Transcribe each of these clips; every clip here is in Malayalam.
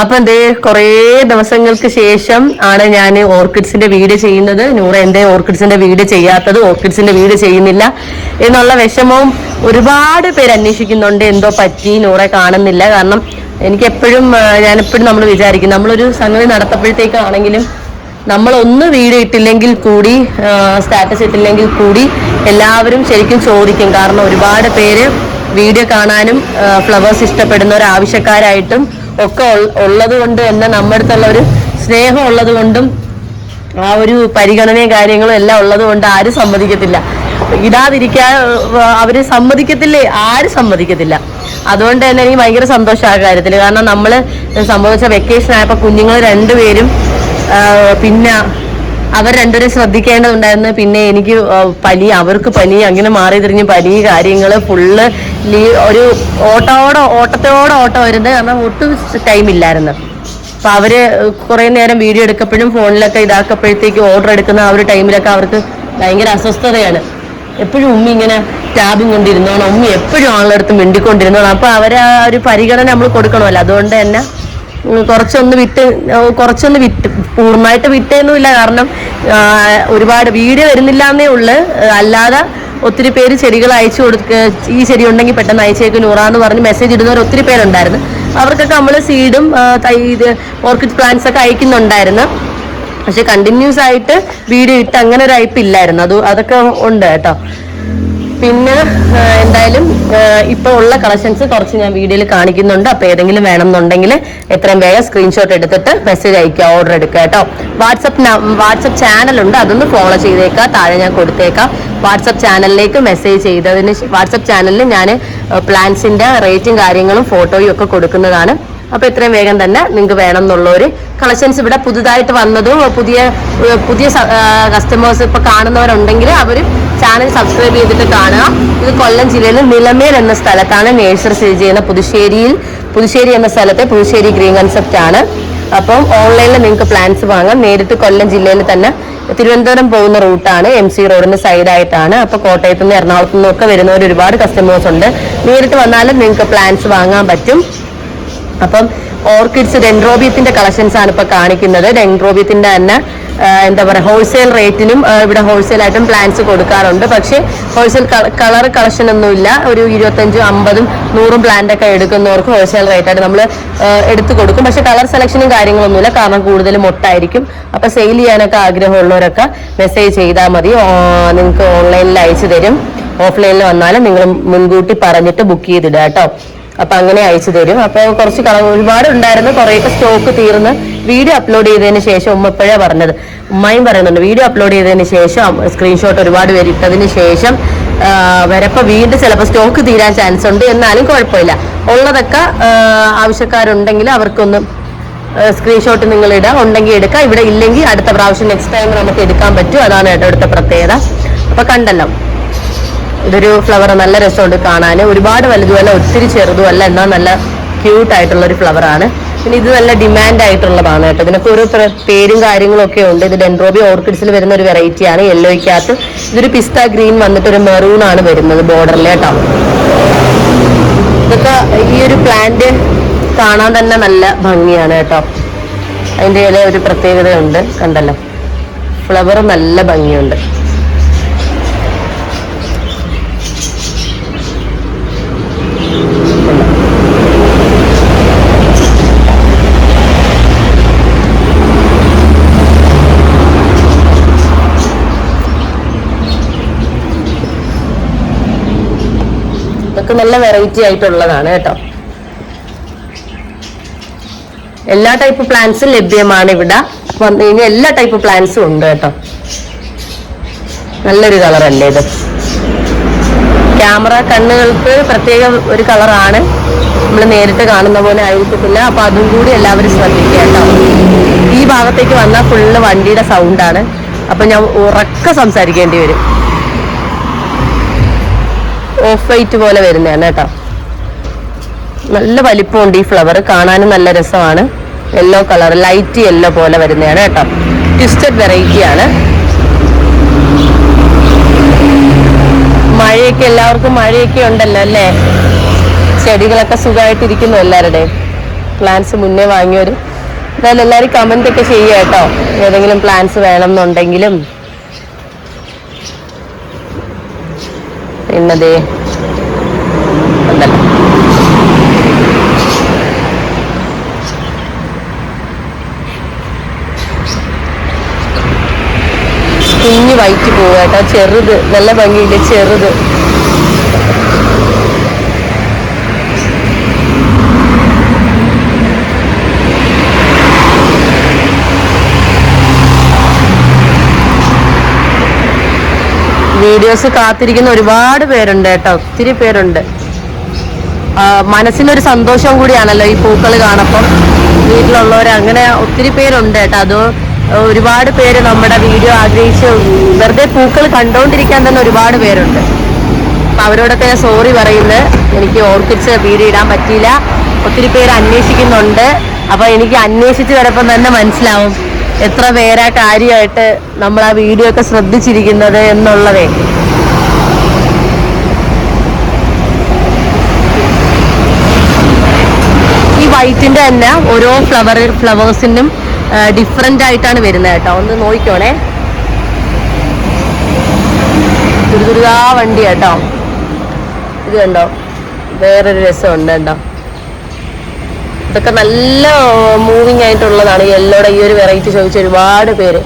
അപ്പൊ എന്തേ കുറേ ദിവസങ്ങൾക്ക് ശേഷം ആണ് ഞാൻ ഓർക്കിഡ്സിന്റെ വീട് ചെയ്യുന്നത്. നൂറ് എന്തേ ഓർക്കിഡ്സിന്റെ വീട് ചെയ്യാത്തത് ഓർക്കിഡ്സിന്റെ വീട് ചെയ്യുന്നില്ല എന്നുള്ള വിഷമവും ഒരുപാട് പേര് അന്വേഷിക്കുന്നുണ്ട്. എന്തോ പറ്റി നൂറെ കാണുന്നില്ല. കാരണം എനിക്ക് എപ്പോഴും ഞാൻ എപ്പോഴും നമ്മൾ വിചാരിക്കും നമ്മളൊരു സംഗതി നടത്തപ്പോഴത്തേക്കാണെങ്കിലും നമ്മൾ ഒന്ന് വീഡിയോ ഇട്ടില്ലെങ്കിൽ കൂടി സ്റ്റാറ്റസ് ഇട്ടില്ലെങ്കിൽ കൂടി എല്ലാവരും ശരിക്കും ചോദിക്കും. കാരണം ഒരുപാട് പേര് വീഡിയോ കാണാനും ഫ്ലവേഴ്സ് ഇഷ്ടപ്പെടുന്ന ഒരു ആവശ്യക്കാരായിട്ടും ഒക്കെ ഉള്ളത് കൊണ്ട് തന്നെ നമ്മുടെ അടുത്തുള്ള ഒരു സ്നേഹം ഉള്ളത് കൊണ്ടും ആ ഒരു പരിഗണനയും കാര്യങ്ങളും എല്ലാം ഉള്ളത് കൊണ്ട് ആരും സമ്മതിക്കത്തില്ല. ഇടാതിരിക്കാൻ അവർ സമ്മതിക്കത്തില്ലേ? ആരും സമ്മതിക്കത്തില്ല. അതുകൊണ്ട് തന്നെ എനിക്ക് ഭയങ്കര സന്തോഷം ആ കാര്യത്തിൽ കാരണം നമ്മൾ സംഭവിച്ച വെക്കേഷൻ ആയപ്പോൾ കുഞ്ഞുങ്ങൾ രണ്ടുപേരും പിന്നെ അവർ രണ്ടുപേരും ശ്രദ്ധിക്കേണ്ടതുണ്ടായിരുന്നു. പിന്നെ എനിക്ക് പനി അവർക്ക് പനി അങ്ങനെ മാറി തിരിഞ്ഞ് പനി കാര്യങ്ങൾ ഫുള്ള് ഒരു ഓട്ടോടെ ഓട്ടത്തോടെ ഓട്ടം വരുന്നത് കാരണം ഒട്ടും ടൈം ഇല്ലായിരുന്നു. അപ്പൊ അവർ കുറെ നേരം വീഡിയോ എടുക്കപ്പോഴും ഫോണിലൊക്കെ ഇതാക്കപ്പോഴത്തേക്ക് ഓർഡർ എടുക്കുന്ന ആ ഒരു ടൈമിലൊക്കെ അവർക്ക് ഭയങ്കര അസ്വസ്ഥതയാണ്. എപ്പോഴും ഉമ്മി ഇങ്ങനെ ടാബും കൊണ്ടിരുന്നോണം ഉമ്മി എപ്പോഴും ആളുടെ മിണ്ടിക്കൊണ്ടിരുന്നോണം. അപ്പൊ അവരെ ആ ഒരു പരിഗണന നമ്മൾ കൊടുക്കണമല്ലോ. അതുകൊണ്ട് തന്നെ കുറച്ചൊന്ന് വിറ്റ് കുറച്ചൊന്ന് വിറ്റ് പൂർണമായിട്ട് വിറ്റേന്നുമില്ല. കാരണം ഒരുപാട് വീഡിയോ വരുന്നില്ല എന്നേ ഉള്ളു അല്ലാതെ ഒത്തിരി പേര് ചെടികൾ അയച്ചു കൊടുക്ക ഈ ചെടി ഉണ്ടെങ്കിൽ പെട്ടെന്ന് അയച്ചേക്ക് നൂറാന്ന് പറഞ്ഞ് മെസ്സേജ് ഇടുന്നവർ ഒത്തിരി പേരുണ്ടായിരുന്നു. അവർക്കൊക്കെ നമ്മൾ സീഡും തൈ ഇത് ഓർക്കിഡ് പ്ലാന്റ്സ് ഒക്കെ അയക്കുന്നുണ്ടായിരുന്നു. പക്ഷെ കണ്ടിന്യൂസ് ആയിട്ട് വീഡിയോ ഇട്ട് അങ്ങനെ ഒരു അയപ്പില്ലായിരുന്നു അത് അതൊക്കെ ഉണ്ട് കേട്ടോ. പിന്നെ എന്തായാലും ഇപ്പൊ ഉള്ള കളക്ഷൻസ് കുറച്ച് ഞാൻ വീഡിയോയിൽ കാണിക്കുന്നുണ്ട്. അപ്പൊ ഏതെങ്കിലും വേണമെന്നുണ്ടെങ്കിൽ എത്രയും വേഗം സ്ക്രീൻഷോട്ട് എടുത്തിട്ട് മെസ്സേജ് അയക്കുക ഓർഡർ എടുക്കുക കേട്ടോ. വാട്സപ്പ് വാട്സപ്പ് ഉണ്ട്. അതൊന്ന് ഫോളോ ചെയ്തേക്കാം താഴെ ഞാൻ കൊടുത്തേക്കാം. വാട്സപ്പ് ചാനലിലേക്ക് മെസ്സേജ് ചെയ്തതിന് വാട്സപ്പ് ചാനലിൽ ഞാൻ പ്ലാൻസിന്റെ റേറ്റും കാര്യങ്ങളും ഫോട്ടോയും ഒക്കെ കൊടുക്കുന്നതാണ്. അപ്പൊ എത്രയും വേഗം തന്നെ നിങ്ങൾക്ക് വേണം എന്നുള്ളൊരു കളക്ഷൻസ് ഇവിടെ പുതുതായിട്ട് വന്നതും പുതിയ പുതിയ കസ്റ്റമേഴ്സ് ഇപ്പൊ കാണുന്നവരുണ്ടെങ്കിൽ അവർ ചാനൽ സബ്സ്ക്രൈബ് ചെയ്തിട്ട് കാണുക. ഇത് കൊല്ലം ജില്ലയിൽ നിലമേൽ എന്ന സ്ഥലത്താണ് നേഴ്സറി സ്ഥിതി ചെയ്യുന്ന പുതുശ്ശേരിയിൽ പുതുശ്ശേരി എന്ന സ്ഥലത്തെ പുതുശ്ശേരി ഗ്രീൻ കൺസെപ്റ്റ് ആണ്. അപ്പം ഓൺലൈനിൽ നിങ്ങൾക്ക് പ്ലാൻസ് വാങ്ങാം. നേരിട്ട് കൊല്ലം ജില്ലയിൽ തന്നെ തിരുവനന്തപുരം പോകുന്ന റൂട്ടാണ് എം സി റോഡിന്റെ സൈഡായിട്ടാണ് അപ്പൊ കോട്ടയത്തു നിന്ന് എറണാകുളത്തു നിന്നൊക്കെ വരുന്നവർ ഒരുപാട് കസ്റ്റമേഴ്സ് ഉണ്ട്. നേരിട്ട് വന്നാലും നിങ്ങൾക്ക് പ്ലാൻസ് വാങ്ങാൻ പറ്റും. അപ്പം ഓർക്കിഡ്സ് ഡെൻഡ്രോബിയത്തിന്റെ കളക്ഷൻസ് ആണ് ഇപ്പൊ കാണിക്കുന്നത്. ഡെൻഡ്രോബിയത്തിന്റെ തന്നെ എന്താ പറയുക ഹോൾസെയിൽ റേറ്റിനും ഇവിടെ ഹോൾസെയിൽ ആയിട്ടും പ്ലാന്റ്സ് കൊടുക്കാറുണ്ട്. പക്ഷേ ഹോൾസെയിൽ കളർ കളക്ഷൻ ഒന്നുമില്ല ഒരു ഇരുപത്തഞ്ചും അമ്പതും നൂറും പ്ലാന്റ് ഒക്കെ എടുക്കുന്നവർക്ക് ഹോൾസെയിൽ റേറ്റ് ആയിട്ട് നമ്മൾ എടുത്തു കൊടുക്കും. പക്ഷെ കളർ സെലക്ഷനും കാര്യങ്ങളൊന്നുമില്ല കാരണം കൂടുതൽ മൊട്ടായിരിക്കും. അപ്പൊ സെയിൽ ചെയ്യാനൊക്കെ ആഗ്രഹമുള്ളവരൊക്കെ മെസ്സേജ് ചെയ്താൽ മതി. നിങ്ങൾക്ക് ഓൺലൈനിൽ അയച്ചു തരും. ഓഫ്ലൈനിൽ വന്നാലും നിങ്ങൾ മുൻകൂട്ടി പറഞ്ഞിട്ട് ബുക്ക് ചെയ്തിടുക കേട്ടോ. അപ്പൊ അങ്ങനെ അയച്ചു തരും. അപ്പൊ കുറച്ച് ഒരുപാട് ഉണ്ടായിരുന്നു. കുറേയൊക്കെ സ്റ്റോക്ക് തീർന്ന് വീഡിയോ അപ്ലോഡ് ചെയ്തതിന് ശേഷം ഉമ്മ ഇപ്പോഴേ പറഞ്ഞത്. ഉമ്മയും പറയുന്നുണ്ട് വീഡിയോ അപ്ലോഡ് ചെയ്തതിന് ശേഷം സ്ക്രീൻഷോട്ട് ഒരുപാട് പേര് ഇട്ടതിന് ശേഷം വരപ്പോ വീണ്ടും ചിലപ്പോൾ സ്റ്റോക്ക് തീരാൻ ചാൻസ് ഉണ്ട്. എന്നാലും കുഴപ്പമില്ല. ഉള്ളതൊക്കെ ആവശ്യക്കാരുണ്ടെങ്കിൽ അവർക്കൊന്ന് സ്ക്രീൻഷോട്ട് നിങ്ങൾ ഇടുക ഉണ്ടെങ്കിൽ എടുക്കുക ഇവിടെ ഇല്ലെങ്കിൽ അടുത്ത പ്രാവശ്യം നെക്സ്റ്റ് ടൈം നമുക്ക് എടുക്കാൻ പറ്റും. അതാണ് കേട്ടോ അടുത്ത പ്രത്യേകത. അപ്പൊ കണ്ടല്ലോ. ഇതൊരു ഫ്ലവർ നല്ല രസമുണ്ട് കാണാൻ ഒരുപാട് വലുതുമല്ല ഒത്തിരി ചെറുതുമല്ല എന്നാൽ നല്ല ക്യൂട്ട് ആയിട്ടുള്ള ഒരു ഫ്ലവർ ആണ്. പിന്നെ ഇത് നല്ല ഡിമാൻഡ് ആയിട്ടുള്ളതാണ് കേട്ടോ. ഇതിനൊക്കെ പ്ര- പേരും കാര്യങ്ങളും ഒക്കെ ഉണ്ട്. ഇത് ഡെൻഡ്രോബി ഓർക്കിഡ്സിൽ വരുന്ന ഒരു വെറൈറ്റി ആണ് യെല്ലോയ്ക്കകത്ത് ഇതൊരു പിസ്ത ഗ്രീൻ വന്നിട്ട് ഒരു മെറൂൺ ആണ് വരുന്നത് ബോർഡറിൽ കേട്ടോ. ഇതൊക്കെ ഈ ഒരു പ്ലാന്റ് കാണാൻ തന്നെ നല്ല ഭംഗിയാണ് കേട്ടോ. അതിന്റെ ഇല ഒരു പ്രത്യേകതയുണ്ട് കണ്ടല്ലോ. ഫ്ലവർ നല്ല ഭംഗിയുണ്ട്. നല്ല വെറൈറ്റി ആയിട്ടുള്ളതാണ് കേട്ടോ. എല്ലാ ടൈപ്പ് പ്ലാന്റ്സും ലഭ്യമാണ് ഇവിടെ. വന്നു കഴിഞ്ഞാൽ എല്ലാ ടൈപ്പ് പ്ലാന്റ്സും ഉണ്ട് കേട്ടോ. നല്ലൊരു കളറല്ലേ ഇത്? ക്യാമറ കണ്ണുകൾക്ക് പ്രത്യേക ഒരു കളറാണ് നമ്മൾ നേരിട്ട് കാണുന്ന പോലെ ആയിരിക്കത്തില്ല. അപ്പൊ അതും കൂടി എല്ലാവരും ശ്രദ്ധിക്കുക കേട്ടോ. ഈ ഭാഗത്തേക്ക് വന്നാൽ ഫുള്ള് വണ്ടിയുടെ സൗണ്ടാണ് അപ്പൊ ഞാൻ ഉറക്കെ സംസാരിക്കേണ്ടി വരും. ഓഫ് വൈറ്റ് പോലെ വരുന്നതാണ് കേട്ടോ. നല്ല വലിപ്പമുണ്ട് ഈ ഫ്ലവർ കാണാനും നല്ല രസമാണ്. യെല്ലോ കളർ ലൈറ്റ് യെല്ലോ പോലെ വരുന്നതാണ് കേട്ടോ. ട്വിസ്റ്റഡ് വെറൈറ്റി ആണ്. മഴയൊക്കെ എല്ലാവർക്കും മഴയൊക്കെ ഉണ്ടല്ലോ അല്ലേ? ചെടികളൊക്കെ സുഖമായിട്ടിരിക്കുന്നു എല്ലാവരുടെയും. പ്ലാൻസ് മുന്നേ വാങ്ങിയവർ എന്തായാലും എല്ലാവരും കമന്റ് ഒക്കെ ചെയ്യുക കേട്ടോ. ഏതെങ്കിലും പ്ലാൻസ് വേണം ഉണ്ടല്ലോ കുഞ്ഞു വൈറ്റ് പോവുക കേട്ടോ ചെറുത് നല്ല ഭംഗിയില്ല ചെറുത്. വീഡിയോസ് കാത്തിരിക്കുന്ന ഒരുപാട് പേരുണ്ട് കേട്ടോ. ഒത്തിരി പേരുണ്ട്. മനസ്സിനൊരു സന്തോഷം കൂടിയാണല്ലോ ഈ പൂക്കൾ കാണപ്പം വീട്ടിലുള്ളവർ അങ്ങനെ ഒത്തിരി പേരുണ്ട് കേട്ടോ. അത് ഒരുപാട് പേര് നമ്മുടെ വീഡിയോ ആഗ്രഹിച്ച് വെറുതെ പൂക്കൾ കണ്ടുകൊണ്ടിരിക്കാൻ തന്നെ ഒരുപാട് പേരുണ്ട്. അപ്പൊ അവരോടൊക്കെ ഞാൻ സോറി പറയുന്നത് എനിക്ക് ഓർക്കിഡ്സ് വീഡിയോ ഇടാൻ പറ്റിയില്ല. ഒത്തിരി പേര് അന്വേഷിക്കുന്നുണ്ട്. അപ്പൊ എനിക്ക് അന്വേഷിച്ച് വരപ്പം തന്നെ മനസ്സിലാവും. എത്ര പേരാ കാര്യമായിട്ട് നമ്മൾ ആ വീഡിയോ ഒക്കെ ശ്രദ്ധിച്ചിരിക്കുന്നത് എന്നുള്ളതേ. ഈ വൈറ്റിന്റെ തന്നെ ഓരോ ഫ്ലവർ ഫ്ലവേഴ്സിനും ഡിഫറെന്റ് ആയിട്ടാണ് വരുന്നത് കേട്ടോ. ഒന്ന് നോക്കിക്കോണേ. ദുരിതാ വണ്ടി കേട്ടോ. ഇത് കണ്ടോ? വേറൊരു രസമുണ്ട് കേട്ടോ ഇതൊക്കെ നല്ല മൂവിങ് ആയിട്ടുള്ളതാണ്. യെല്ലോടെ ഈ ഒരു വെറൈറ്റി ചോദിച്ച ഒരുപാട് പേര്.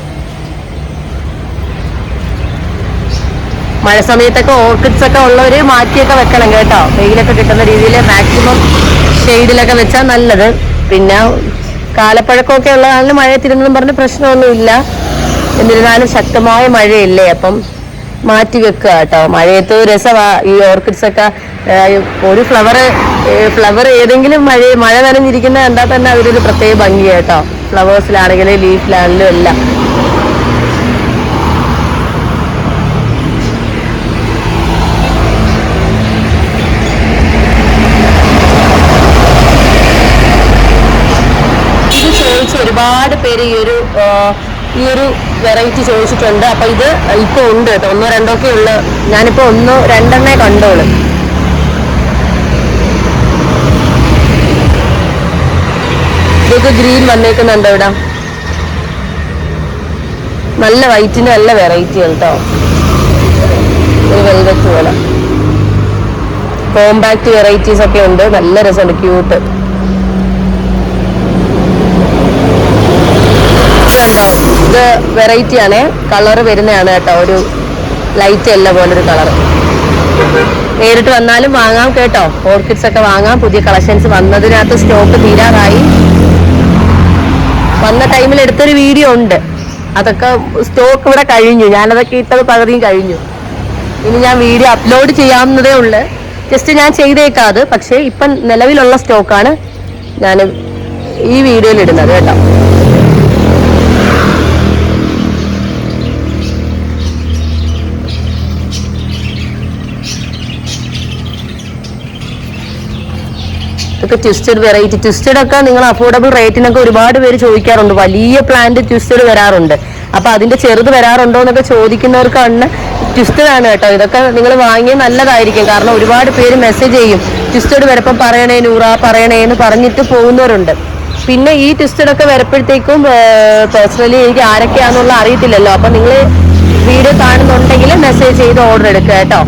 മഴ സമയത്തൊക്കെ ഓർക്കിഡ്സ് ഒക്കെ ഉള്ളവര് മാറ്റിയൊക്കെ വെക്കണം കേട്ടോ. വെയിലൊക്കെ കിട്ടുന്ന രീതിയിൽ മാക്സിമം ഷെയ്ഡിലൊക്കെ വെച്ചാൽ നല്ലത്. പിന്നെ കാലപ്പഴക്കമൊക്കെ ഉള്ളതാണ് മഴ തിരുന്നതും പറഞ്ഞ് പ്രശ്നമൊന്നുമില്ല. എന്നിരുന്നാലും ശക്തമായ മഴയില്ലേ അപ്പം. മാറ്റി വെക്കുക കേട്ടോ. മഴയത്ത് രസമാ ഈ ഓർക്കിഡ്സ് ഒക്കെ ഒരു ഫ്ലവർ ഫ്ലവർ ഏതെങ്കിലും മഴ മഴ നനഞ്ഞിരിക്കുന്ന കണ്ടാൽ തന്നെ അവരൊരു പ്രത്യേക ഭംഗി കേട്ടോ. ഫ്ലവേഴ്സിലാണെങ്കിലും ലീഫിലാണെങ്കിലും എല്ലാം. ഒരുപാട് പേര് ഈ ഒരു ഈ ഒരു വെറൈറ്റി ചോദിച്ചിട്ടുണ്ട്. അപ്പൊ ഇത് ഇപ്പൊ ഉണ്ട് കേട്ടോ. ഒന്നോ രണ്ടോ ഒക്കെ ഉള്ളു ഞാനിപ്പോ ഒന്നോ രണ്ടെണ്ണേ കണ്ടോളൂ. ഇതൊക്കെ ഗ്രീൻ വന്നേക്കുന്നുണ്ട് ഇവിടെ? നല്ല വൈറ്റിന് നല്ല വെറൈറ്റി കേട്ടോ ഒരു വെൽവെറ്റ് പോലെ. കോമ്പാക്ട് വെറൈറ്റീസ് ഒക്കെ ഉണ്ട്. നല്ല രസമുണ്ട്. ക്യൂട്ട് കണ്ടോ ഇത് വെറൈറ്റി ആണ്. കളർ വരുന്നതാണ് കേട്ടോ. ഒരു ലൈറ്റ് എല്ല പോലെ ഒരു കളർ നേരിട്ട് വന്നാലും വാങ്ങാം കേട്ടോ. ഓർക്കിഡ്സ് ഒക്കെ വാങ്ങാം. പുതിയ കളക്ഷൻസ് വന്നതിനകത്ത് സ്റ്റോക്ക് തീരാറായി. വന്ന ടൈമിൽ എടുത്തൊരു വീഡിയോ ഉണ്ട്. അതൊക്കെ സ്റ്റോക്ക് ഇവിടെ കഴിഞ്ഞു. ഞാനതൊക്കെ ഇട്ടത് പകുതിയും കഴിഞ്ഞു. ഇനി ഞാൻ വീഡിയോ അപ്ലോഡ് ചെയ്യാവുന്നതേ ഉള്ളു. ജസ്റ്റ് ഞാൻ ചെയ്തേക്കാം അത്. പക്ഷേ ഇപ്പം നിലവിലുള്ള സ്റ്റോക്കാണ് ഞാൻ ഈ വീഡിയോയിൽ ഇടുന്നത് കേട്ടോ. ഇതൊക്കെ ട്വിസ്റ്റഡ് വെറൈറ്റി ട്വിസ്റ്റഡ് ഒക്കെ നിങ്ങൾ അഫോർഡബിൾ റേറ്റിനൊക്കെ ഒരുപാട് പേര് ചോദിക്കാറുണ്ട്. വലിയ പ്ലാന്റ് ട്വിസ്റ്റഡ് വരാറുണ്ട്. അപ്പൊ അതിന്റെ ചെറുത് വരാറുണ്ടോ എന്നൊക്കെ ചോദിക്കുന്നവർക്കാണ് ട്വിസ്റ്റഡ് ആണ് കേട്ടോ. ഇതൊക്കെ നിങ്ങൾ വാങ്ങിയ നല്ലതായിരിക്കും. കാരണം ഒരുപാട് പേര് മെസ്സേജ് ചെയ്യും. ട്വിസ്റ്റഡ് വരപ്പം പറയണേ നൂറ പറയണേ എന്ന് പറഞ്ഞിട്ട് പോകുന്നവരുണ്ട്. പിന്നെ ഈ ട്വിസ്റ്റഡ് ഒക്കെ വരപ്പോഴത്തേക്കും പേഴ്സണലി എനിക്ക് ആരൊക്കെയാണെന്നുള്ള അറിയത്തില്ലല്ലോ. അപ്പൊ നിങ്ങൾ വീഡിയോ കാണുന്നുണ്ടെങ്കിൽ മെസ്സേജ് ചെയ്ത് ഓർഡർ എടുക്കുക കേട്ടോ.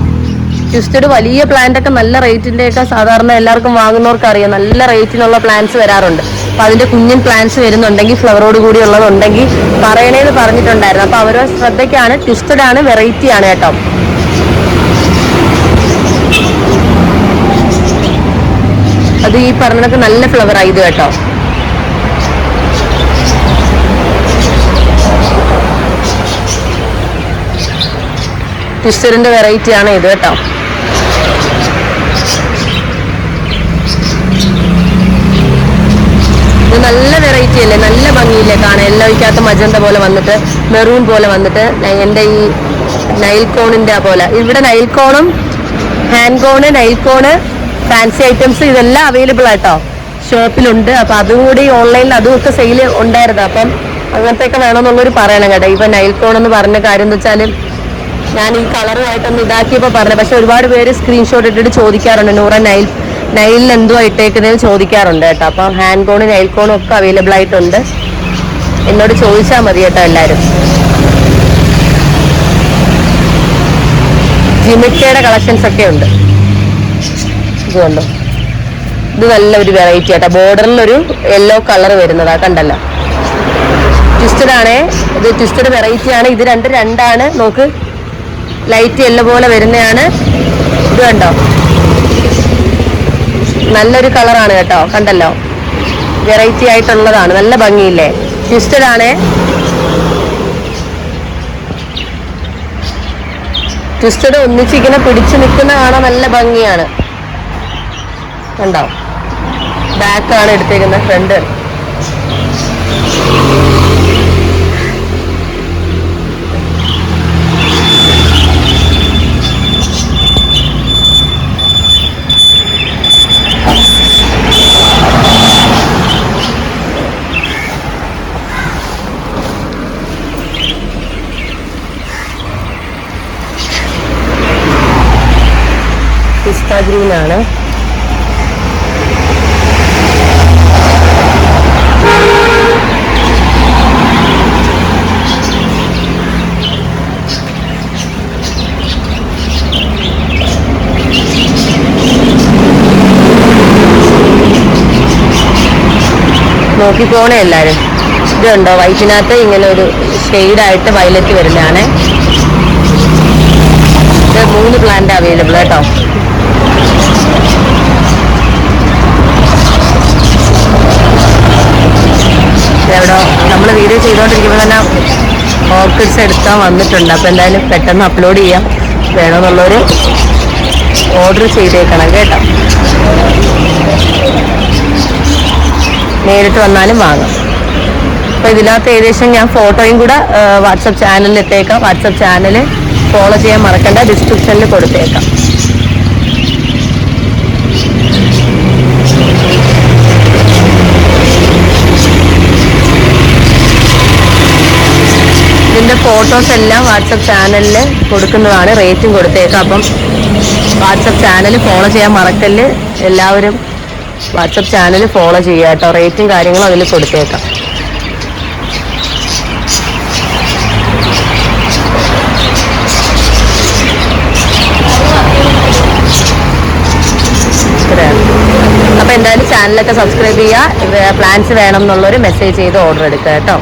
ട്വിസ്റ്റഡ് വലിയ പ്ലാന്റ് ഒക്കെ നല്ല റേറ്റിന്റെ ഒക്കെ സാധാരണ എല്ലാവർക്കും വാങ്ങുന്നവർക്ക് അറിയാം നല്ല റേറ്റിനുള്ള പ്ലാന്റ്സ് വരാറുണ്ട്. അപ്പൊ അതിന്റെ കുഞ്ഞൻ പ്ലാന്റ്സ് വരുന്നുണ്ടെങ്കിൽ ഫ്ലവറോട് കൂടി ഉള്ളതുണ്ടെങ്കിൽ പറയണേന്ന് പറഞ്ഞിട്ടുണ്ടായിരുന്നു. അപ്പൊ അവരുടെ ശ്രദ്ധയ്ക്കാണ് ട്വിസ്റ്റഡ് ആണ് വെറൈറ്റി ആണ് കേട്ടോ. അത് ഈ പറഞ്ഞത് നല്ല ഫ്ലവർ ആയത് കേട്ടോ. ട്വിസ്റ്ററിന്റെ വെറൈറ്റി ആണ് ഇത് കേട്ടോ. ഇത് നല്ല വെറൈറ്റി അല്ലേ? നല്ല ഭംഗിയില്ലേ കാണാൻ? എല്ലാം മജന്ത പോലെ വന്നിട്ട് മെറൂൺ പോലെ വന്നിട്ട് എന്റെ ഈ നൈൽ കോണിന്റെ പോലെ. ഇവിടെ നൈൽ കോണും hand cone nail cone fancy items ഇതെല്ലാം അവൈലബിൾ ആട്ടോ. ഷോപ്പിലുണ്ട്. അപ്പൊ അതും കൂടി ഓൺലൈനിൽ അതും ഒക്കെ സെയിൽ ഉണ്ടായിരുന്നു. അപ്പം അങ്ങനത്തെ ഒക്കെ വേണമെന്നുള്ളൊരു പറയണം കേട്ടോ. ഇപ്പൊ നൈൽ കോൺ എന്ന് പറഞ്ഞ കാര്യം എന്ന് വെച്ചാൽ ഞാൻ ഈ കളറുമായിട്ടൊന്ന് ഇതാക്കിയപ്പോൾ പറഞ്ഞു പക്ഷെ ഒരുപാട് പേര് സ്ക്രീൻഷോട്ട് ഇട്ടിട്ട് ചോദിക്കാറുണ്ട്. നൂറ നൈൽ നൈലിൽ എന്തുവാ ഇട്ടേക്കുന്നതെന്ന് ചോദിക്കാറുണ്ട് കേട്ടോ. അപ്പം ഹാൻഡ് കോണും നൈൽ കോണും ഒക്കെ അവൈലബിൾ ആയിട്ടുണ്ട്. എന്നോട് ചോദിച്ചാൽ മതി കേട്ടോ എല്ലാവരും ജിമിക്കയുടെ കളക്ഷൻസ് ഒക്കെ ഉണ്ട്. ഇത് നല്ല ഇത് നല്ലൊരു വെറൈറ്റി ആട്ടോ. ബോർഡറിലൊരു യെല്ലോ കളർ വരുന്നതാ കണ്ടല്ലോ. ട്വിസ്റ്റഡ് ആണേ. ഇത് ട്വിസ്റ്റഡ് വെറൈറ്റി ആണ്. ഇത് രണ്ട് രണ്ടാണ്. നോക്ക്. ലൈറ്റ് യെല്ലോ പോലെ വരുന്നതാണ്. ഇത് കണ്ടോ? നല്ലൊരു കളറാണ് കേട്ടോ കണ്ടല്ലോ. വെറൈറ്റി ആയിട്ടുള്ളതാണ് നല്ല ഭംഗിയില്ലേ? ട്വിസ്റ്റഡ് ആണേ. ട്വിസ്റ്റഡ് ഒന്നിച്ചിങ്ങനെ പിടിച്ചു നിൽക്കുന്ന കാണാൻ നല്ല ഭംഗിയാണ്. കണ്ടോ? ബാക്കാണ് എടുത്തേക്കുന്നത് ഫ്രണ്ട് പിസ്ത നോക്കി പോണേ എല്ലാരും. ഇതുണ്ടോ? വൈറ്റിനകത്ത് ഇങ്ങനെ ഒരു ഷെയ്ഡായിട്ട് വയലറ്റ് വരുന്നതാണ്. ഇത് മൂന്ന് പ്ലാന്റ് അവൈലബിൾ കേട്ടോ. എവിടോ നമ്മൾ വീഡിയോ ചെയ്തുകൊണ്ടിരിക്കുമ്പോൾ തന്നെ ഓർക്കിഡ്സ് എടുക്കാൻ വന്നിട്ടുണ്ട്. അപ്പോൾ എന്തായാലും പെട്ടെന്ന് അപ്ലോഡ് ചെയ്യാം. വേണമെന്നുള്ളവർ ഓർഡർ ചെയ്തേക്കണം കേട്ടോ. നേരിട്ട് വന്നാലും വാങ്ങാം. അപ്പോൾ ഇതിനകത്ത് ഏകദേശം ഞാൻ ഫോട്ടോയും കൂടെ വാട്സപ്പ് ചാനലിൽ ഇട്ടേക്കാം. വാട്സപ്പ് ചാനൽ ഫോളോ ചെയ്യാൻ മറക്കണ്ട. ഡിസ്ക്രിപ്ഷനിൽ കൊടുത്തേക്കാം. ഇതിന്റെ ഫോട്ടോസ് എല്ലാം വാട്സപ്പ് ചാനലിൽ കൊടുക്കുന്നതാണ് റേറ്റും കൊടുത്തേക്കാം. അപ്പം വാട്സപ്പ് ചാനൽ ഫോളോ ചെയ്യാൻ മറക്കല്ല്. എല്ലാവരും വാട്സപ്പ് ചാനൽ ഫോളോ ചെയ്യുക കേട്ടോ. റേറ്റും കാര്യങ്ങളും അതിൽ കൊടുത്തേക്കാം. അപ്പോൾ എന്തായാലും ചാനലൊക്കെ സബ്സ്ക്രൈബ് ചെയ്യുക. പ്ലാൻസ് വേണം എന്നുള്ളൊരു മെസ്സേജ് ചെയ്ത് ഓർഡർ എടുക്കുക കേട്ടോ.